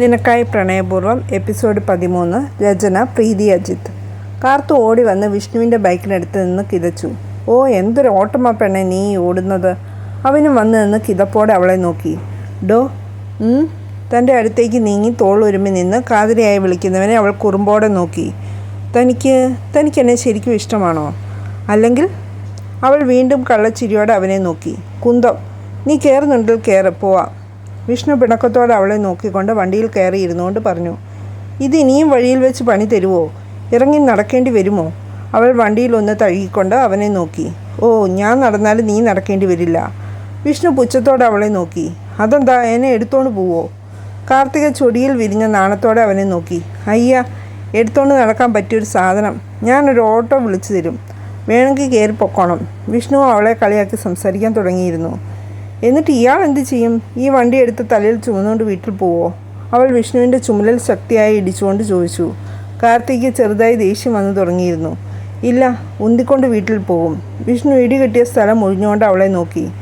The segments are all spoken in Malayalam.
നിനക്കായി പ്രണയപൂർവം എപ്പിസോഡ് പതിമൂന്ന് രചന പ്രീതി അജിത്ത് കാർത്തു ഓടി വന്ന് വിഷ്ണുവിന്റെ ബൈക്കിനടുത്ത് നിന്ന് കിതച്ചു. ഓ എന്തൊരു ഓട്ടമാ പെണ്ണെ നീ ഓടുന്നത്. അവനും വന്ന് നിന്ന് കിതപ്പോടെ അവളെ നോക്കി. ഡോ ഉം?" തന്റെ അടുത്തേക്ക് നീങ്ങി തോളൊരുമി നിന്ന് കാതിരയായി വിളിക്കുന്നവനെ അവൾ കുറുമ്പോടെ നോക്കി. തനിക്ക് തനിക്ക് എന്നെ ശരിക്കും ഇഷ്ടമാണോ? അല്ലെങ്കിൽ? അവൾ വീണ്ടും കള്ളച്ചിരിയോടെ അവനെ നോക്കി. കുന്തം നീ കയറുന്നുണ്ടെങ്കിൽ കയറി പോവാം. വിഷ്ണു പിണക്കത്തോടെ അവളെ നോക്കിക്കൊണ്ട് വണ്ടിയിൽ കയറി ഇരുന്നുകൊണ്ട് പറഞ്ഞു ഇത് ഇനിയും വഴിയിൽ വെച്ച് പണി തരുമോ ഇറങ്ങി നടക്കേണ്ടി വരുമോ? അവൾ വണ്ടിയിൽ ഒന്ന് തഴുകിക്കൊണ്ട് അവനെ നോക്കി. ഓ ഞാൻ നടന്നാലും നീ നടക്കേണ്ടി വരില്ല. വിഷ്ണു പുച്ഛത്തോടെ അവളെ നോക്കി. അതെന്താ എന്നെ എടുത്തോണ്ട് പോവോ? കാർത്തിക ചൊടിയിൽ വിരിഞ്ഞ നാണത്തോടെ അവനെ നോക്കി. അയ്യ എടുത്തോണ്ട് നടക്കാൻ പറ്റിയൊരു സാധനം. ഞാനൊരു ഓട്ടോ വിളിച്ചു തരും. വേണമെങ്കിൽ കയറി പൊക്കോണം. വിഷ്ണു അവളെ കളിയാക്കി സംസാരിക്കാൻ തുടങ്ങിയിരുന്നു. എന്നിട്ട് ഇയാൾ എന്ത് ചെയ്യും? ഈ വണ്ടി എടുത്ത് തലയിൽ ചുമന്നുകൊണ്ട് വീട്ടിൽ പോവോ? അവൾ വിഷ്ണുവിന്റെ ചുമലിൽ ശക്തിയായി ഇടിച്ചുകൊണ്ട് ചോദിച്ചു. കാർത്തിക്ക് ചെറുതായി ദേഷ്യം വന്നു തുടങ്ങിയിരുന്നു. ഇല്ല ഉന്തിക്കൊണ്ട് വീട്ടിൽ പോകും വിഷ്ണു ഇടി കെട്ടിയ സ്ഥലം ഒഴിഞ്ഞുകൊണ്ട് അവളെ നോക്കി.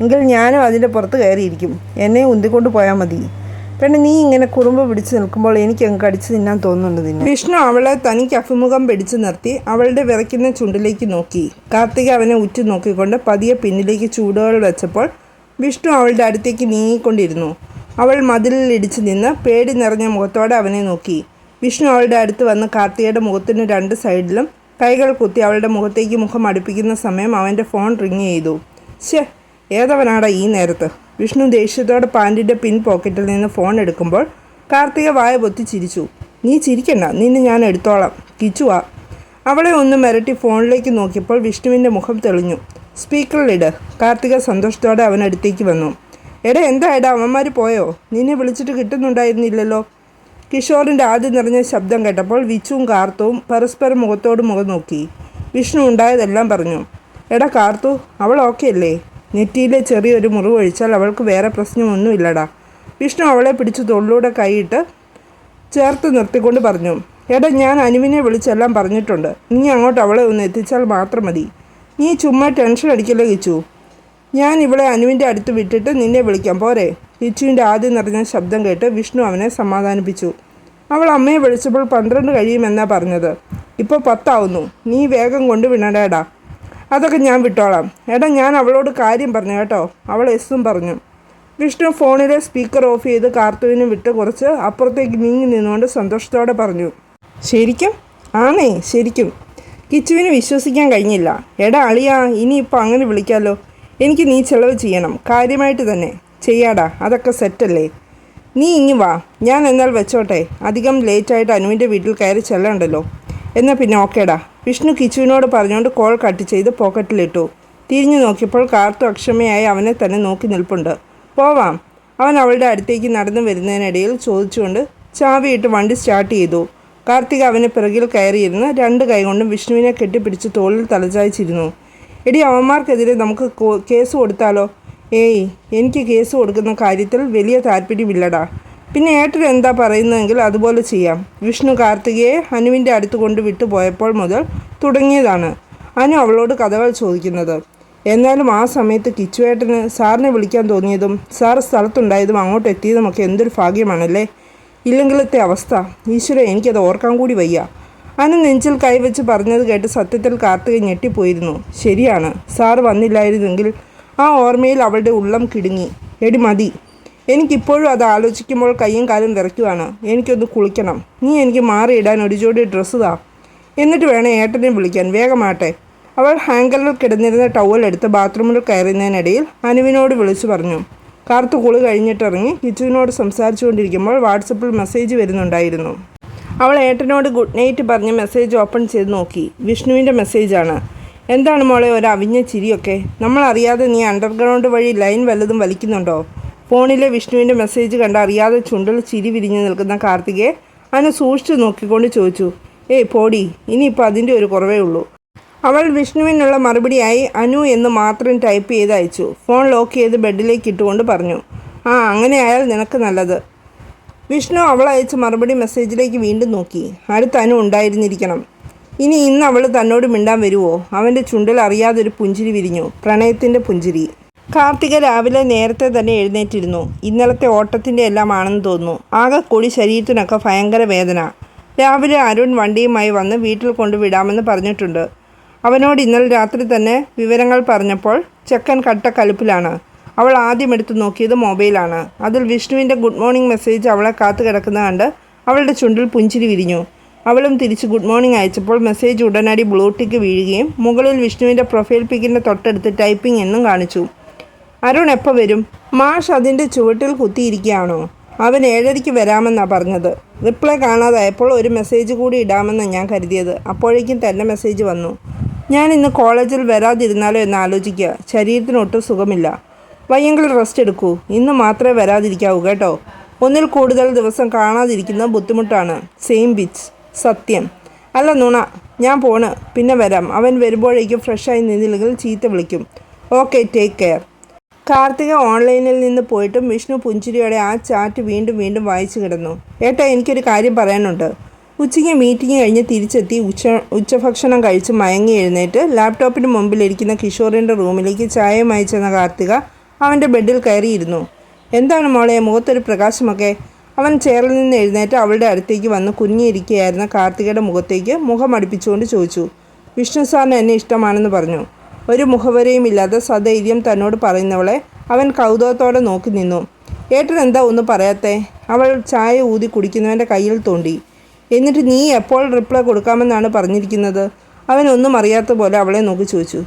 എങ്കിൽ ഞാനും അതിന്റെ പുറത്ത് കയറിയിരിക്കും. എന്നെ ഉന്തിക്കൊണ്ട് പോയാൽ മതി. പെണ്ണ് നീ ഇങ്ങനെ കുറുമ്പ് പിടിച്ച് നിൽക്കുമ്പോൾ എനിക്ക് അങ്ങ് കടിച്ചു തിന്നാൻ തോന്നുന്നുണ്ട് നിന്നെ വിഷ്ണു അവളെ തനിക്ക് അഭിമുഖം പിടിച്ചു നിർത്തി അവളുടെ വിറയ്ക്കുന്ന ചുണ്ടിലേക്ക് നോക്കി. കാർത്തിക അവനെ ഉറ്റു നോക്കിക്കൊണ്ട് പതിയെ പിന്നിലേക്ക് ചൂടുകൾ വെച്ചപ്പോൾ വിഷ്ണു അവളുടെ അടുത്തേക്ക് നീങ്ങിക്കൊണ്ടിരുന്നു. അവൾ മതിലിൽ ഇടിച്ചു നിന്ന് പേടി നിറഞ്ഞ മുഖത്തോടെ അവനെ നോക്കി. വിഷ്ണു അവളുടെ അടുത്ത് വന്ന് കാർത്തികയുടെ മുഖത്തിന് രണ്ട് സൈഡിലും കൈകൾ കുത്തി അവളുടെ മുഖത്തേക്ക് മുഖം അടുപ്പിക്കുന്ന സമയം അവന്റെ ഫോൺ റിങ് ചെയ്തു. ശേ ഏതവനാടാ ഈ നേരത്ത്? വിഷ്ണു ദേഷ്യത്തോടെ പാന്റിന്റെ പിൻ പോക്കറ്റിൽ നിന്ന് ഫോൺ എടുക്കുമ്പോൾ കാർത്തിക വായ പൊത്തി ചിരിച്ചു. നീ ചിരിക്കണ്ട നിന്നെ ഞാൻ എടുത്തോളാം. കിച്ചുവാ. അവളെ ഒന്ന് മിരട്ടി ഫോണിലേക്ക് നോക്കിയപ്പോൾ വിഷ്ണുവിന്റെ മുഖം തെളിഞ്ഞു. സ്പീക്കറിലിട്. കാർത്തിക സന്തോഷത്തോടെ അവനടുത്തേക്ക് വന്നു. എടാ എന്താ എടാ അവന്മാർ പോയോ? നിന്നെ വിളിച്ചിട്ട് കിട്ടുന്നുണ്ടായിരുന്നില്ലല്ലോ. കിഷോറിന്റെ ആദ്യം നിറഞ്ഞ ശബ്ദം കേട്ടപ്പോൾ വിച്ചുവും കാർത്തവും പരസ്പരം മുഖത്തോട് മുഖം നോക്കി. വിഷ്ണു ഉണ്ടായതെല്ലാം പറഞ്ഞു. എടാ കാർത്തു അവൾ ഓക്കെ അല്ലേ? നെറ്റിയിലെ ചെറിയൊരു മുറിവൊഴിച്ചാൽ അവൾക്ക് വേറെ പ്രശ്നമൊന്നുമില്ലടാ. വിഷ്ണു അവളെ പിടിച്ച് തൊള്ളിലൂടെ കൈയിട്ട് ചേർത്ത് നിർത്തിക്കൊണ്ട് പറഞ്ഞു. എടാ ഞാൻ അനുവിനെ വിളിച്ചെല്ലാം പറഞ്ഞിട്ടുണ്ട്. നീ അങ്ങോട്ട് അവളെ ഒന്ന് എത്തിച്ചാൽ മാത്രം മതി. നീ ചുമ്മാ ടെൻഷൻ അടിക്കല്ലേ കിച്ചു? ഞാൻ ഇവിടെ അനുവിന്റെ അടുത്ത് വിട്ടിട്ട് നിന്നെ വിളിക്കാം പോരെ? കിച്ചുവിന്റെ ആദ്യം നിറഞ്ഞ ശബ്ദം കേട്ട് വിഷ്ണു അവനെ സമാധാനിപ്പിച്ചു. അവൾ അമ്മയെ വിളിച്ചപ്പോൾ പന്ത്രണ്ട് കഴിയുമെന്നാ പറഞ്ഞത്. ഇപ്പോൾ പത്താവുന്നു. നീ വേഗം കൊണ്ട് വിടണേടാ. അതൊക്കെ ഞാൻ വിട്ടോളാം. എടാ ഞാൻ അവളോട് കാര്യം പറഞ്ഞു കേട്ടോ. അവൾ എസ്സും പറഞ്ഞു. വിഷ്ണു ഫോണിലെ സ്പീക്കർ ഓഫ് ചെയ്ത് കാർത്തുവിന് വിട്ട് കുറച്ച് അപ്പുറത്തേക്ക് നീങ്ങി നിന്നുകൊണ്ട് സന്തോഷത്തോടെ പറഞ്ഞു. ശരിക്കും? ആണേ ശരിക്കും. കിച്ചുവിന് വിശ്വസിക്കാൻ കഴിഞ്ഞില്ല. എടാ അളിയാ ഇനിയിപ്പോൾ അങ്ങനെ വിളിക്കാമല്ലോ എനിക്ക് നീ ചിലവ് ചെയ്യണം. കാര്യമായിട്ട് തന്നെ. ചെയ്യാടാ അതൊക്കെ സെറ്റല്ലേ. നീ ഇങ്ങി വാ. ഞാൻ എന്നാൽ വെച്ചോട്ടെ. അധികം ലേറ്റായിട്ട് അനുവിന്റെ വീട്ടിൽ കയറി ചെല്ലണ്ടല്ലോ. എന്നാൽ പിന്നെ ഓക്കേടാ. വിഷ്ണു കിച്ചുവിനോട് പറഞ്ഞുകൊണ്ട് കോൾ കട്ട് ചെയ്ത് പോക്കറ്റിലിട്ടു. തിരിഞ്ഞു നോക്കിയപ്പോൾ കാർത്തു അക്ഷമയായി അവനെ തന്നെ നോക്കി നിൽപ്പുണ്ട്. പോവാം. അവൻ അവളുടെ അടുത്തേക്ക് നടന്നു വരുന്നതിനിടയിൽ ചോദിച്ചുകൊണ്ട് ചാവിയിട്ട് വണ്ടി സ്റ്റാർട്ട് ചെയ്തു. കാർത്തിക അവന് പിറകിൽ കയറിയിരുന്ന് രണ്ട് കൈകൊണ്ടും വിഷ്ണുവിനെ കെട്ടിപ്പിടിച്ച് തോളിൽ തലചായ്ച്ചിരുന്നു. എടി അവന്മാർക്കെതിരെ നമുക്ക് കേസ് കൊടുത്താലോ? ഏയ് എനിക്ക് കേസ് കൊടുക്കുന്ന കാര്യത്തിൽ വലിയ താല്പര്യമില്ലടാ. പിന്നെ ഏട്ടൻ എന്താ പറയുന്നതെങ്കിൽ അതുപോലെ ചെയ്യാം. വിഷ്ണു കാർത്തികയെ അനുവിന്റെ അടുത്ത് കൊണ്ട് വിട്ടുപോയപ്പോൾ മുതൽ തുടങ്ങിയതാണ്. അനു അവളോട് കഥകൾ ചോദിക്കുന്നത്. എന്നാലും ആ സമയത്ത് കിച്ചുവേട്ടന് സാറിനെ വിളിക്കാൻ തോന്നിയതും സാർ സ്ഥലത്തുണ്ടായതും അങ്ങോട്ട് എത്തിയതുമൊക്കെ എന്തൊരു ഭാഗ്യമാണല്ലേ? ഇല്ലെങ്കിലത്തെ അവസ്ഥ. ഈശ്വര എനിക്കത് ഓർക്കാൻ കൂടി വയ്യ. അന്ന് നെഞ്ചിൽ കൈവച്ച് പറഞ്ഞത് കേട്ട് സത്യത്തിൽ കാർത്തിക ഞെട്ടിപ്പോയിരുന്നു. ശരിയാണ് സാർ വന്നില്ലായിരുന്നെങ്കിൽ ആ ഓർമ്മയിൽ അവളുടെ ഉള്ളം കിടുങ്ങി. എടി മതി. എനിക്കിപ്പോഴും അത് ആലോചിക്കുമ്പോൾ കയ്യും കാലും വിറയ്ക്കുവാണ്. എനിക്കൊന്ന് കുളിക്കണം. നീ എനിക്ക് മാറിയിടാൻ ഒരു ജോഡി ഡ്രസ്സ് താ. എന്നിട്ട് വേണം ഏട്ടനെ വിളിക്കാൻ. വേഗമാട്ടെ അവൾ ഹാങ്കറിൽ കിടന്നിരുന്ന ടവൽ എടുത്ത് ബാത്റൂമിൽ കയറുന്നതിനിടയിൽ അനുവിനോട് വിളിച്ചു പറഞ്ഞു. കാർത്തു കുളി കഴിഞ്ഞിട്ടിറങ്ങി കിച്ചുവിനോട് സംസാരിച്ചുകൊണ്ടിരിക്കുമ്പോൾ വാട്സപ്പിൽ മെസ്സേജ് വരുന്നുണ്ടായിരുന്നു. അവൾ ഏട്ടനോട് ഗുഡ് നൈറ്റ് പറഞ്ഞ് മെസ്സേജ് ഓപ്പൺ ചെയ്ത് നോക്കി. വിഷ്ണുവിന്റെ മെസ്സേജാണ്. എന്താണ് മോളെ ഒരു അവിഞ്ഞ ചിരിയൊക്കെ? നമ്മളറിയാതെ നീ അണ്ടർഗ്രൗണ്ട് വഴി ലൈൻ വല്ലതും വലിക്കുന്നുണ്ടോ? ഫോണിലെ വിഷ്ണുവിന്റെ മെസ്സേജ് കണ്ട് അറിയാതെ ചുണ്ടിൽ ചിരി വിരിഞ്ഞു നിൽക്കുന്ന കാർത്തികയെ അനു സൂക്ഷിച്ചു നോക്കിക്കൊണ്ട് ചോദിച്ചു. ഏയ് പോടി ഇനിയിപ്പോൾ അതിന്റെ ഒരു കുറവേ ഉള്ളൂ. അവൾ വിഷ്ണുവിനുള്ള മറുപടിയായി അനു എന്ന് മാത്രം ടൈപ്പ് ചെയ്ത് അയച്ചു. ഫോൺ ലോക്ക് ചെയ്ത് ബെഡിലേക്ക് ഇട്ടുകൊണ്ട് പറഞ്ഞു ആ അങ്ങനെയായാൽ നിനക്ക് നല്ലത്. വിഷ്ണു അവൾ അയച്ച മറുപടി മെസ്സേജിലേക്ക് വീണ്ടും നോക്കി. അടുത്ത് അനു ഉണ്ടായിരുന്നിരിക്കണം. ഇനി ഇന്ന് അവൾ തന്നോട് മിണ്ടാൻ വരുമോ അവന്റെ ചുണ്ടിൽ അറിയാതൊരു പുഞ്ചിരി വിരിഞ്ഞു. പ്രണയത്തിന്റെ പുഞ്ചിരി. കാർത്തിക രാവിലെ നേരത്തെ തന്നെ എഴുന്നേറ്റിരുന്നു. ഇന്നലത്തെ ഓട്ടത്തിന്റെ എല്ലാം ആണെന്ന് തോന്നുന്നു. ആകെ കൂടി ശരീരത്തിനൊക്കെ ഭയങ്കര വേദന. രാവിലെ അരുൺ വണ്ടിയുമായി വന്ന് വീട്ടിൽ കൊണ്ടുവിടാമെന്ന് പറഞ്ഞിട്ടുണ്ട്. അവനോട് ഇന്നലെ രാത്രി തന്നെ വിവരങ്ങൾ പറഞ്ഞപ്പോൾ ചെക്കൻ കട്ട കലുപ്പിലാണ്. അവൾ ആദ്യം എടുത്തു നോക്കിയത് മൊബൈലാണ്. അതിൽ വിഷ്ണുവിന്റെ ഗുഡ് മോർണിംഗ് മെസ്സേജ് അവളെ കാത്തു കിടക്കുന്ന കണ്ട് അവളുടെ ചുണ്ടിൽ പുഞ്ചിരി വിരിഞ്ഞു. അവളും തിരിച്ച് ഗുഡ് മോർണിംഗ് അയച്ചപ്പോൾ മെസ്സേജ് ഉടനടി ബ്ലൂട്ടിക്ക് വീഴുകയും മുകളിൽ വിഷ്ണുവിന്റെ പ്രൊഫൈൽ പിക്കിന്റെ തൊട്ടടുത്ത് ടൈപ്പിംഗ് എന്നും കാണിച്ചു. അരുൺ എപ്പോൾ വരും? മാഷ് അതിന്റെ ചുവട്ടിൽ കുത്തിയിരിക്കുകയാണോ? അവൻ ഏഴരയ്ക്ക് വരാമെന്നാണ് പറഞ്ഞത്. റിപ്ലൈ കാണാതായപ്പോൾ ഒരു മെസ്സേജ് കൂടി ഇടാമെന്ന് ഞാൻ കരുതിയത്. അപ്പോഴേക്കും തന്നെ മെസ്സേജ് വന്നു. ഞാൻ ഇന്ന് കോളേജിൽ വരാതിരുന്നാലോ എന്ന് ആലോചിക്കുക. ശരീരത്തിന് ഒട്ടും സുഖമില്ല. വയ്യെങ്കിൽ റെസ്റ്റ് എടുക്കൂ. ഇന്ന് മാത്രമേ വരാതിരിക്കാവൂ കേട്ടോ. ഒന്നിൽ കൂടുതൽ ദിവസം കാണാതിരിക്കുന്ന ബുദ്ധിമുട്ടാണ്. സെയിം ബിച്ച് സത്യം. അല്ല നുണ. ഞാൻ പോണ്. പിന്നെ വരാം. അവൻ വരുമ്പോഴേക്കും ഫ്രഷായി നിന്നില്ലെങ്കിൽ ചീത്ത വിളിക്കും. ഓക്കെ ടേക്ക് കെയർ കാർത്തിക ഓൺലൈനിൽ നിന്ന് പോയിട്ടും വിഷ്ണു പുഞ്ചിരിയോടെ ആ ചാറ്റ് വീണ്ടും വീണ്ടും വായിച്ചു കിടന്നു. ഏട്ടാ എനിക്കൊരു കാര്യം പറയാനുണ്ട്. ഉച്ചയ്ക്ക് മീറ്റിംഗ് കഴിഞ്ഞ് തിരിച്ചെത്തി ഉച്ച ഉച്ചഭക്ഷണം കഴിച്ച് മയങ്ങി എഴുന്നേറ്റ് ലാപ്ടോപ്പിന് മുമ്പിലിരിക്കുന്ന കിഷോറിന്റെ റൂമിലേക്ക് ചായയുമായി ചെന്ന കാർത്തിക അവന്റെ ബെഡിൽ കയറിയിരുന്നു. എന്താണ് മോളെ മുഖത്തൊരു പ്രകാശമൊക്കെ? അവൻ ചെയറിൽ നിന്ന് എഴുന്നേറ്റ് അവളുടെ അടുത്തേക്ക് വന്ന് കുഞ്ഞിരിക്കുകയായിരുന്ന കാർത്തികയുടെ മുഖത്തേക്ക് മുഖം അടുപ്പിച്ചുകൊണ്ട് ചോദിച്ചു. വിഷ്ണു സാറിന് എന്നെ ഇഷ്ടമാണെന്ന് പറഞ്ഞു. ഒരു മുഖവരയും ഇല്ലാതെ സധൈര്യം തന്നോട് പറയുന്നവളെ അവൻ കൗതുകത്തോടെ നോക്കി നിന്നു. ഏട്ടൻ എന്താ ഒന്നും പറയാത്തേ? അവൾ ചായ ഊതി കുടിക്കുന്നവന്റെ കയ്യിൽ തോണ്ടി. എന്നിട്ട് നീ എപ്പോൾ റിപ്ലൈ കൊടുക്കാമെന്നാണ് പറഞ്ഞിരിക്കുന്നത്? അവനൊന്നും അറിയാത്ത പോലെ അവളെ നോക്കി ചോദിച്ചു.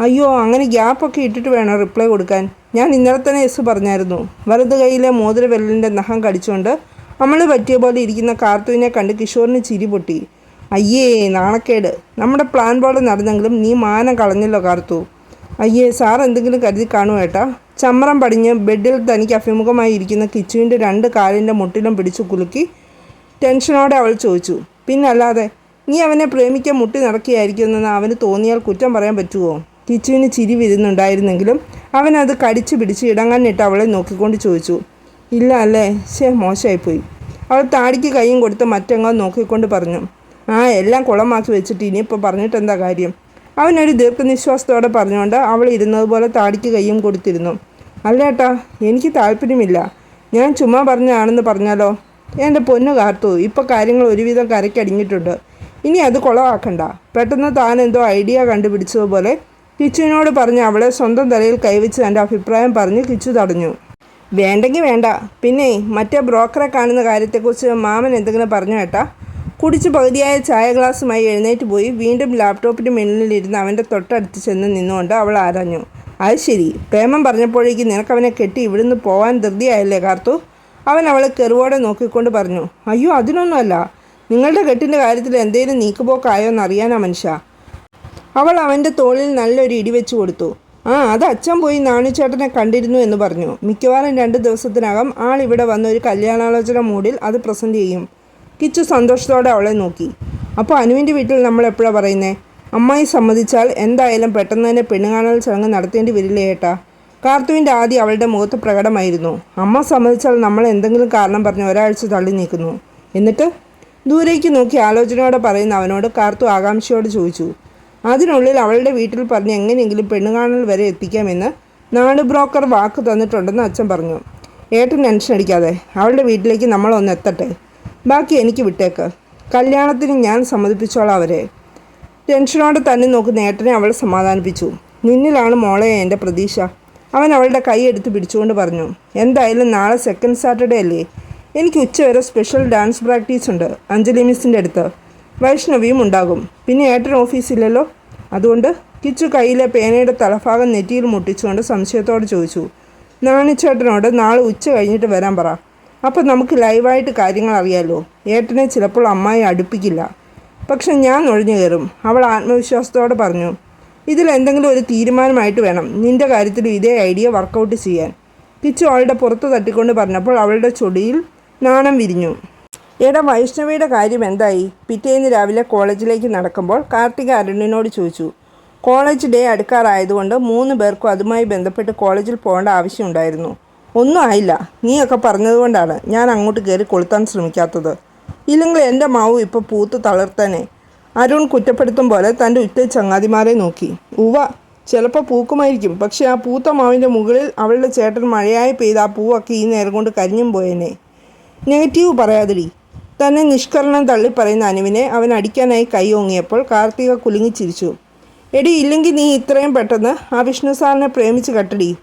അയ്യോ അങ്ങനെ ഗ്യാപ്പൊക്കെ ഇട്ടിട്ട് വേണം റിപ്ലൈ കൊടുക്കാൻ? ഞാൻ ഇന്നലെ തന്നെ യെസ് പറഞ്ഞായിരുന്നു. വലത് കൈയിലെ മോതിരവെല്ലിന്റെ നഖം കടിച്ചുകൊണ്ട് നമ്മൾ പറ്റിയ പോലെ ഇരിക്കുന്ന കാർത്തുവിനെ കണ്ട് കിഷോറിന് ചിരി പൊട്ടി. അയ്യേ നാണക്കേട്. നമ്മുടെ പ്ലാൻ പോലെ നടന്നെങ്കിലും നീ മാനം കളഞ്ഞല്ലോ കാർത്തു. അയ്യേ സാർ എന്തെങ്കിലും കരുതി കാണുമോ ഏട്ടാ? ചമ്രം പടിഞ്ഞ് ബെഡിൽ തനിക്ക് അഭിമുഖമായി ഇരിക്കുന്ന കിച്ചുവിന്റെ രണ്ട് കാലിന്റെ മുട്ടിലും പിടിച്ചു കുലുക്കി ടെൻഷനോടെ അവൾ ചോദിച്ചു പിന്നല്ലാതെ നീ അവനെ പ്രേമിക്കാൻ മുട്ടി നടക്കുകയായിരിക്കുമെന്ന് അവന് തോന്നിയാൽ കുറ്റം പറയാൻ പറ്റുമോ കിച്ചുവിന് ചിരി വരുന്നുണ്ടായിരുന്നെങ്കിലും അവൻ അത് കടിച്ചു പിടിച്ച് ഇടങ്ങാനിട്ട് അവളെ നോക്കിക്കൊണ്ട് ചോദിച്ചു ഇല്ല അല്ലേ? ശേ മോശമായിപ്പോയി. അവൾ താടിക്ക് കൈയും കൊടുത്ത് മറ്റെങ്ങോ നോക്കിക്കൊണ്ട് പറഞ്ഞു ആ എല്ലാം കുളമാക്കി വെച്ചിട്ട് ഇനിയിപ്പോൾ പറഞ്ഞിട്ട് എന്താ കാര്യം? അവനൊരു ദീർഘനിശ്വാസത്തോടെ പറഞ്ഞുകൊണ്ട് അവൾ ഇരുന്നതുപോലെ താടിക്ക് കൈയും കൊടുത്തിരുന്നു അല്ലേട്ടാ എനിക്ക് താല്പര്യമില്ല. ഞാൻ ചുമ്മാ പറഞ്ഞാണെന്ന് പറഞ്ഞാലോ? എന്റെ പൊന്നു കാർത്തു ഇപ്പോൾ കാര്യങ്ങൾ ഒരുവിധം കരയ്ക്കടിഞ്ഞിട്ടുണ്ട്. ഇനി അത് കുളമാക്കണ്ട പെട്ടെന്ന് താൻ എന്തോ ഐഡിയ കണ്ടുപിടിച്ചതുപോലെ കിച്ചുവിനോട് പറഞ്ഞ് അവളെ സ്വന്തം തലയിൽ കൈവച്ച് തന്റെ അഭിപ്രായം പറഞ്ഞ് കിച്ചു തടഞ്ഞു. വേണ്ടെങ്കിൽ വേണ്ട. പിന്നെ മറ്റേ ബ്രോക്കറെ കാണുന്ന കാര്യത്തെക്കുറിച്ച് മാമൻ എന്തെങ്കിലും പറഞ്ഞു കേട്ടാ കുടിച്ച് പകുതിയായ ചായ ഗ്ലാസ്സുമായി എഴുന്നേറ്റ് പോയി വീണ്ടും ലാപ്ടോപ്പിന് മുന്നിലിരുന്ന് അവന്റെ തൊട്ടടുത്ത് ചെന്ന് നിന്നുകൊണ്ട് അവൾ ആരാഞ്ഞു. അത് ശരി. പ്രേമം പറഞ്ഞപ്പോഴേക്ക് നിനക്കവനെ കെട്ടി ഇവിടുന്ന് പോകാൻ ധൃതിയായല്ലേ കാർത്തു? അവൻ അവളെ കെറുവോടെ നോക്കിക്കൊണ്ട് പറഞ്ഞു അയ്യോ അതിനൊന്നുമല്ല. നിങ്ങളുടെ കെട്ടിന്റെ കാര്യത്തിൽ എന്തെങ്കിലും നീക്കുപോക്കായോ എന്നറിയാനാ മനുഷ്യ. അവൾ അവന്റെ തോളിൽ നല്ലൊരു ഇടി വെച്ച് കൊടുത്തു. ആ അത് അച്ഛൻ പോയി നാണിച്ചേട്ടനെ കണ്ടിരുന്നു എന്ന് പറഞ്ഞു. മിക്കവാറും രണ്ട് ദിവസത്തിനകം ആൾ ഇവിടെ വന്ന ഒരു കല്യാണാലോചന മൂഡിൽ അത് പ്രസന്റ് ചെയ്യും. കിച്ചു സന്തോഷത്തോടെ അവളെ നോക്കി. അപ്പോൾ അനുവിന്റെ വീട്ടിൽ നമ്മൾ എപ്പോഴാണ് പറയുന്നേ? അമ്മായി സമ്മതിച്ചാൽ എന്തായാലും പെട്ടെന്ന് തന്നെ പെണ്ണുകാണൽ ചടങ്ങ് നടത്തേണ്ടി വരില്ലേ ഏട്ടാ? കാർത്തുവിന്റെ ആദ്യം അവളുടെ മുഖത്ത് പ്രകടമായിരുന്നു. അമ്മ സമ്മതിച്ചാൽ നമ്മൾ എന്തെങ്കിലും കാരണം പറഞ്ഞ് ഒരാഴ്ച തള്ളി നീക്കുന്നു. എന്നിട്ട് ദൂരേക്ക് നോക്കി ആലോചനയോടെ പറയുന്ന അവനോട് കാർത്തു ആകാംക്ഷയോട് ചോദിച്ചു. അതിനുള്ളിൽ അവളുടെ വീട്ടിൽ പറഞ്ഞ് എങ്ങനെയെങ്കിലും പെണ്ണുകാണൽ വരെ എത്തിക്കാമെന്ന് നാട് ബ്രോക്കർ വാക്ക് തന്നിട്ടുണ്ടെന്ന് അച്ഛൻ പറഞ്ഞു. ഏട്ടൻ ടെൻഷൻ അടിക്കാതെ അവളുടെ വീട്ടിലേക്ക് നമ്മളൊന്ന് എത്തട്ടെ. ബാക്കി എനിക്ക് വിട്ടേക്ക്. കല്യാണത്തിന് ഞാൻ സമ്മതിപ്പിച്ചോളാം അവരെ. ടെൻഷനോടെ തന്നെ നോക്കുന്ന ഏട്ടനെ അവൾ സമാധാനിപ്പിച്ചു. നിന്നിലാണ് മോളെ എന്റെ പ്രതീക്ഷ. അവൻ അവളുടെ കൈ എടുത്ത് പിടിച്ചുകൊണ്ട് പറഞ്ഞു എന്തായാലും നാളെ സെക്കൻഡ് സാറ്റർഡേ അല്ലേ? എനിക്ക് ഉച്ചവരെ സ്പെഷ്യൽ ഡാൻസ് പ്രാക്ടീസ് ഉണ്ട് അഞ്ജലി മിസ്സിന്റെ അടുത്ത്. വൈഷ്ണവിയും ഉണ്ടാകും. പിന്നെ ഏട്ടൻ ഓഫീസില്ലല്ലോ അതുകൊണ്ട് കിച്ചു കയ്യിലെ പേനയുടെ തലഭാഗം നെറ്റിയിൽ മുട്ടിച്ചുകൊണ്ട് സംശയത്തോടെ ചോദിച്ചു നാണിച്ചേട്ടനോട് നാളെ ഉച്ച കഴിഞ്ഞിട്ട് വരാൻ പറ. അപ്പം നമുക്ക് ലൈവായിട്ട് കാര്യങ്ങൾ അറിയാലോ? ഏട്ടനെ ചിലപ്പോൾ അമ്മായി അടുപ്പിക്കില്ല. പക്ഷെ ഞാൻ നുഴഞ്ഞു കയറും. അവൾ ആത്മവിശ്വാസത്തോടെ പറഞ്ഞു ഇതിൽ എന്തെങ്കിലും ഒരു തീരുമാനമായിട്ട് വേണം. നിന്റെ കാര്യത്തിൽ ഇതേ ഐഡിയ വർക്കൗട്ട് ചെയ്യാൻ. കിച്ചു അവളുടെ പുറത്ത് തട്ടിക്കൊണ്ട് പറഞ്ഞപ്പോൾ അവളുടെ ചൊടിയിൽ നാണം വിരിഞ്ഞു. എടാ വൈഷ്ണവിയുടെ കാര്യം എന്തായി? പിറ്റേന്ന് രാവിലെ കോളേജിലേക്ക് നടക്കുമ്പോൾ കാർത്തിക അരുണിനോട് ചോദിച്ചു. കോളേജ് ഡേ അടുക്കാറായതുകൊണ്ട് മൂന്ന് പേർക്കും അതുമായി ബന്ധപ്പെട്ട് കോളേജിൽ പോകേണ്ട ആവശ്യമുണ്ടായിരുന്നു ഒന്നും ആയില്ല. നീയൊക്കെ പറഞ്ഞതുകൊണ്ടാണ് ഞാൻ അങ്ങോട്ട് കയറി കൊളുത്താൻ ശ്രമിക്കാത്തത്. ഇല്ലെങ്കിൽ എന്റെ മാവ് ഇപ്പോൾ പൂത്ത് തളർത്താനേ. അരുൺ കുറ്റപ്പെടുത്തും പോലെ തന്റെ ഉറ്റ ചങ്ങാതിമാരെ നോക്കി. ഉവ ചിലപ്പോൾ പൂക്കുമായിരിക്കും. പക്ഷേ ആ പൂത്ത മാവിന്റെ മുകളിൽ അവളുടെ ചേട്ടൻ മഴയായി പെയ്ത് ആ പൂവൊക്കെ ഈ നേരം കൊണ്ട് കരിഞ്ഞും പോയേനെ. നെഗറ്റീവ് പറയാതിരി. തന്നെ നിഷ്കരണം തള്ളി പറയുന്ന അനുവിനെ അവൻ അടിക്കാനായി കൈ ഓങ്ങിയപ്പോൾ കാർത്തിക കുലുങ്ങി ചിരിച്ചു. എടി ഇല്ലെങ്കിൽ നീ ഇത്രയും പെട്ടെന്ന് ആ വിഷ്ണു സാറിനെ പ്രേമിച്ച് കട്ടടി.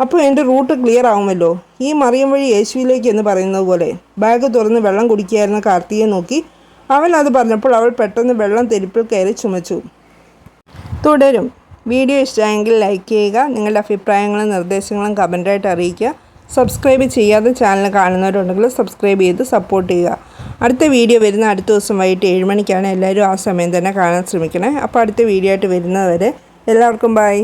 അപ്പോൾ എന്റെ റൂട്ട് ക്ലിയർ ആവുമല്ലോ. ഈ മറിയം വഴി യേശുവിലേക്ക് എന്ന് പറയുന്നത് പോലെ. ബാഗ് തുറന്ന് വെള്ളം കുടിക്കുകയായിരുന്ന കാർത്തിയെ നോക്കി അവൻ അത് പറഞ്ഞപ്പോൾ അവൾ പെട്ടെന്ന് വെള്ളം തെരുപ്പിൽ കയറി ചുമച്ചു. തുടരും. വീഡിയോ ഇഷ്ടമായെങ്കിൽ ലൈക്ക് ചെയ്യുക നിങ്ങളുടെ അഭിപ്രായങ്ങളും നിർദ്ദേശങ്ങളും കമന്റായിട്ട് അറിയിക്കുക. സബ്സ്ക്രൈബ് ചെയ്യാതെ ചാനൽ കാണുന്നവരുണ്ടെങ്കിൽ സബ്സ്ക്രൈബ് ചെയ്ത് സപ്പോർട്ട് ചെയ്യുക. അടുത്ത വീഡിയോ വരുന്ന അടുത്ത ദിവസം വൈകിട്ട് ഏഴ് മണിക്കാണ് എല്ലാവരും ആ സമയം തന്നെ കാണാൻ ശ്രമിക്കണേ. അപ്പോൾ അടുത്ത വീഡിയോ ആയിട്ട് വരുന്നവരെ എല്ലാവർക്കും ബൈ